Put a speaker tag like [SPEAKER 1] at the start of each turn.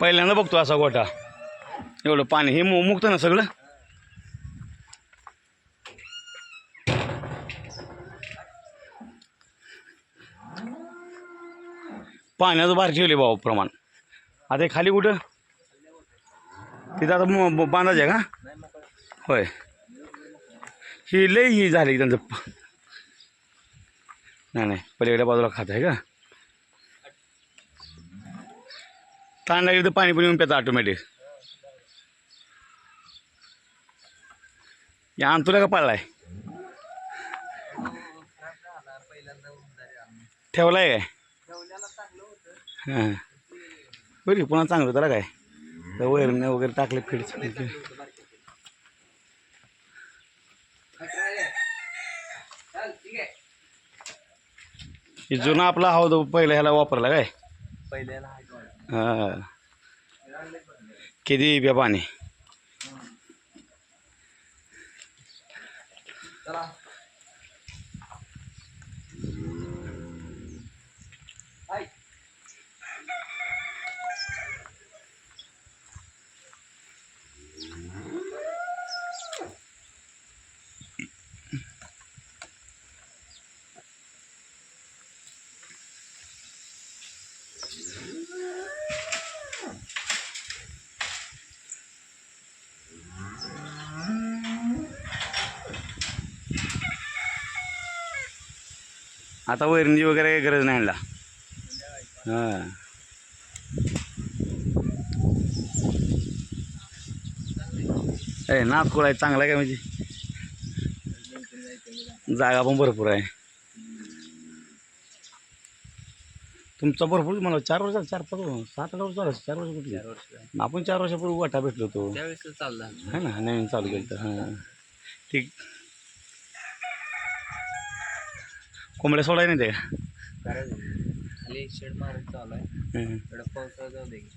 [SPEAKER 1] पहिल्यांदा बघतो असा गोठा. एवढं पाणी. हे मु मुक्त ना सगळं? पाण्याचं बाहेर ठेवले भाऊ प्रमाण. आता हे खाली कुठं? तिथं आता बांधायचं आहे का? होय. ही लई ही झाली त्यांचं. प- नाही नाही. पलीकडे बाजूला खात आहे का? तांडा इथं पाणी पण येऊन पितं ऑटोमॅटिक या तुला का पाळलाय? ठेवलाय काय? हां. बरी पुन्हा चांगलं त्याला काय? तर वैरण वगैरे टाकले फिड जुना आपला हवा पहिला ह्याला वापरला काय?
[SPEAKER 2] पहिल्याला
[SPEAKER 1] किती बेबाने
[SPEAKER 2] Mm-hmm.
[SPEAKER 1] आता वैरणीची वगैरे काही गरज नाही आणला हां. ए नागपूर आहे चांगला आहे काय म्हणजे? जागा पण भरपूर आहे. तुमचा भरपूर मला चार वर्ष चार पाच वर्ष, सात आठ वर्ष झालं चार वर्ष
[SPEAKER 2] वर्ष
[SPEAKER 1] आपण चार वर्षापूर्वी वाटा भेटलो होतो.
[SPEAKER 2] त्यावेळेस चालला
[SPEAKER 1] है ना? नवीन चालू केलं तर हां. ठीक. कोंबड्या सोडाय नाही ते का
[SPEAKER 2] खाली शेड मारत चालू आहे. थोडं पावसाळा जाऊ दे की.